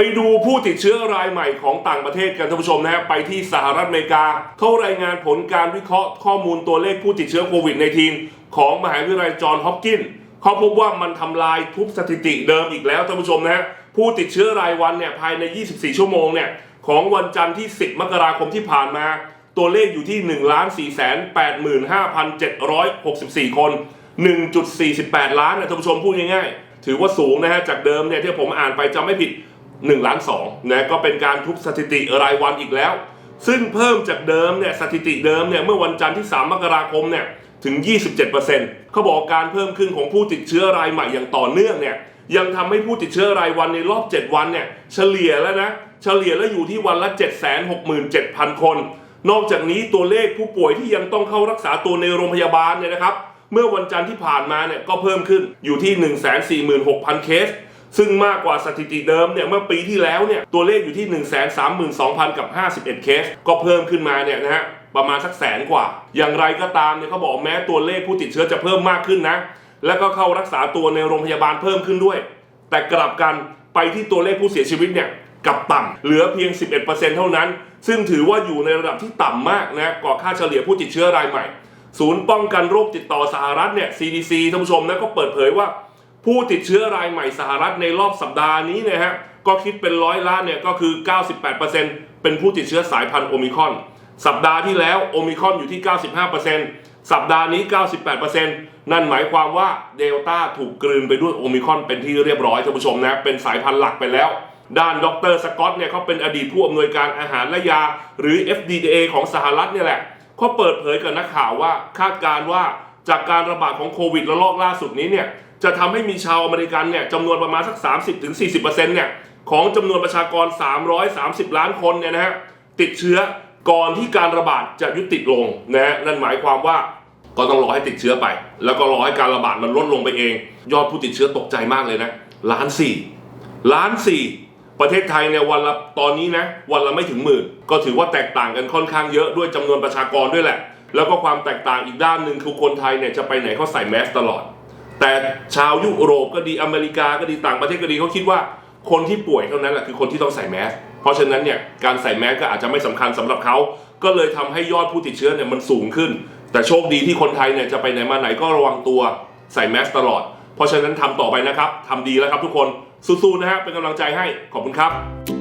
ไปดูผู้ติดเชื้อรายใหม่ของต่างประเทศกันท่านผู้ชมนะฮะไปที่สหรัฐอเมริกาเขารายงานผลการวิเคราะห์ข้อมูลตัวเลขผู้ติดเชื้อโควิด -19 ของมหาวิทยาลัยจอห์นฮอปกินส์เขาพบว่ามันทำลายทุกสถิติเดิมอีกแล้วท่านผู้ชมนะฮะผู้ติดเชื้อรายวันเนี่ยภายใน 24 ชั่วโมงเนี่ยของวันจันทร์ที่ 10 มกราคมที่ผ่านมา ตัวเลขอยู่ที่ 1 4 8 5 764 คน 1.48 ล้านนะท่านผู้ชมพูดง่ายๆ ถือว่าสูงนะฮะจากเดิมเนี่ยที่ผมอ่านไปจำไม่ผิด 1ล้าน2นะก็เป็นการทุบสถิติรายวันอีกแล้ว ซึ่งเพิ่มจากเดิมเนี่ยสถิติเดิมเนี่ยเมื่อวันจันทร์ที่ 3 มกราคมเนี่ยถึง 27%เขาบอกการเพิ่มขึ้นของผู้ติดเชื้อรายใหม่อย่างต่อเนื่องเนี่ยยังทำให้ผู้ติดเชื้อรายวันในรอบ 7 วันเนี่ยเฉลี่ยแล้วนะเฉลี่ยแล้วอยู่ที่วันละ 767,000 คน นอกจากนี้ตัวเลขผู้ป่วยที่ยังต้องเข้ารักษาตัวในโรงพยาบาลเนี่ยนะครับ เมื่อวันจันทร์ที่ผ่านมาเนี่ยก็เพิ่มขึ้นอยู่ที่ 146,000 เคส ซึ่งมากกว่าสถิติเดิมเนี่ยเมื่อปีที่แล้วเนี่ยตัวเลขอยู่ที่ 132,000 กับ 51 เคส ก็เพิ่มขึ้นมาเนี่ยนะฮะประมาณสักแสนกว่า อย่างไรก็ตามเนี่ยเขาบอกแม้ตัวเลขผู้ติดเชื้อจะเพิ่มมากขึ้นนะ แล้วก็เข้ารักษาตัวในโรงพยาบาลเพิ่มขึ้นด้วย แต่กลับกันไปที่ตัวเลขผู้เสียชีวิตเนี่ยกับต่ำเหลือเพียง 11%เท่านั้น ซึ่งถือว่าอยู่ในระดับที่ต่ำมากนะกว่าค่าเฉลี่ยผู้ติดเชื้อรายใหม่ ศูนย์ป้องกันโรคติดต่อสหรัฐเนี่ย CDC ท่านผู้ชมนะก็เปิดเผยว่า ผู้ติดเชื้อรายใหม่สหรัฐในรอบสัปดาห์นี้นะฮะก็คิดเป็นร้อยล้านเนี่ยก็คือ 98%เป็นผู้ติดเชื้อสายพันธุ์โอมิคอน สัปดาห์ที่แล้วโอมิคอนอยู่ที่ 95%สัปดาห์นี้ 98%นั่นหมายความว่าเดลต้าถูกกลืนไปด้วยโอมิคอนเป็นที่เรียบร้อยท่านผู้ชมนะเป็นสายพันธุ์หลักไปแล้ว ด้านดรสกอตเนี่ยเขาเป็นอดีตผู้อำนวยการอาหารและยา หรือ FDA ของสหรัฐเนี่ยแหละเขาเปิดเผยกับนักข่าวว่าคาดการณ์ว่า จากการระบาดของโควิดระลอกล่าสุดนี้เนี่ยจะทำให้มีชาวอเมริกันเนี่ยจำนวนประมาณสัก 30-40%เนี่ยของจำนวนประชากร 330 ล้านคนเนี่ยนะฮะติดเชื้อก่อนที่การระบาดจะยุติลงนะฮะนั่นหมายความว่าก็ต้องรอให้ติดเชื้อไป แล้วก็รอให้การระบาดมันลดลงไปเอง ยอดผู้ติดเชื้อตกใจมากเลยนะล้านสี่ล้านสี่ประเทศไทยเนี่ยวันละตอนนี้นะวันละไม่ถึงหมื่น ก็ถือว่าแตกต่างกันค่อนข้างเยอะด้วยจำนวนประชากรด้วยแหละ แล้วก็ความแตกต่างอีกด้านหนึ่งคือคนไทยเนี่ยจะไปไหนเขาใส่แมสตลอด แต่ชาวยุโรปก็ดีอเมริกาก็ดีต่างประเทศก็ดีเขาคิดว่าคนที่ป่วยเท่านั้นแหละคือคนที่ต้องใส่แมส เพราะฉะนั้นเนี่ยการใส่แมสก็อาจจะไม่สำคัญสำหรับเขา ก็เลยทำให้ยอดผู้ติดเชื้อเนี่ยมันสูงขึ้น แต่โชคดีที่คนไทยเนี่ยจะไปไหนมาไหนก็ระวังตัวใส่แมสตลอด เพราะฉะนั้นทำต่อไปนะครับทำดีแล้วครับทุกคนสู้ๆนะฮะเป็นกำลังใจให้ขอบคุณครับ